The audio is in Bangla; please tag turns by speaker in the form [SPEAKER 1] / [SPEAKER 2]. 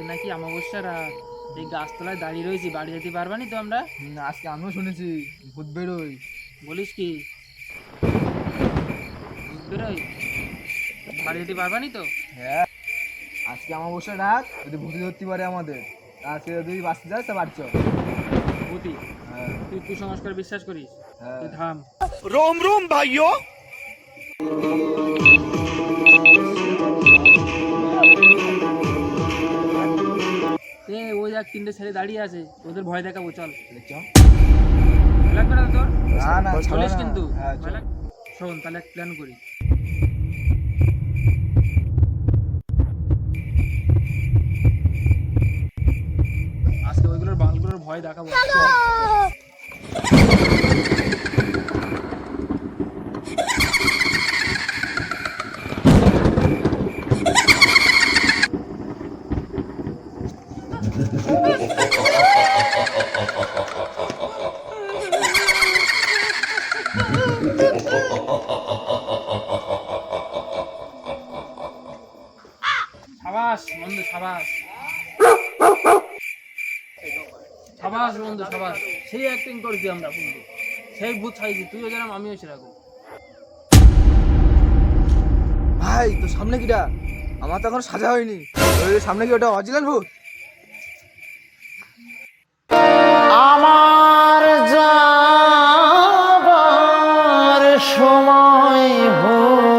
[SPEAKER 1] আজকে নাকি অমাবস্যা রাত এই গাছতলায় দাঁড়িয়ে রয়েছি বাড়ি যেতে পারবানি তো আমরা?
[SPEAKER 2] আজকে আমিও শুনেছি ভূত বেরোই
[SPEAKER 1] বলিস কি? ভূত বেরোই বাড়ি যেতে পারবা নি তো?
[SPEAKER 2] হ্যাঁ। আজকে অমাবস্যা রাত যদি ভূতি ধরতে পারে আমাদের আজকে যদি বাঁচতে যায় তা বাড়ছ।
[SPEAKER 1] ভূতি?
[SPEAKER 2] হ্যাঁ।
[SPEAKER 1] তুই কুসংস্কার বিশ্বাস করিস?
[SPEAKER 2] হ্যাঁ।
[SPEAKER 1] তুই থাম।
[SPEAKER 3] রোম রোম ভাইও
[SPEAKER 1] এ তিনটে ছেলে দাঁড়িয়ে আছে ওদের ভয় দেখাবো চল। লাগবে না তোর?
[SPEAKER 2] না।
[SPEAKER 1] কিন্তু।
[SPEAKER 2] হ্যাঁ
[SPEAKER 1] শোন তাহলে এক প্ল্যান করি। আজকে ওইগুলোর বালগুলোর ভয় দেখাবো। সাবাস, বন্ধু, সাবাস। সাবাস, বন্ধু, সাবাস। সেই অ্যাক্টিং করছি আমরা, বন্ধু। সেই ভূত ছাইছি তুইও যেরকম আমিও সেরকম।
[SPEAKER 2] ভাই তো সামনে কিটা? আমার তো এখন সাজা হয়নি। সামনে কি ওটা অরিজিনাল ভূত? সময় হোক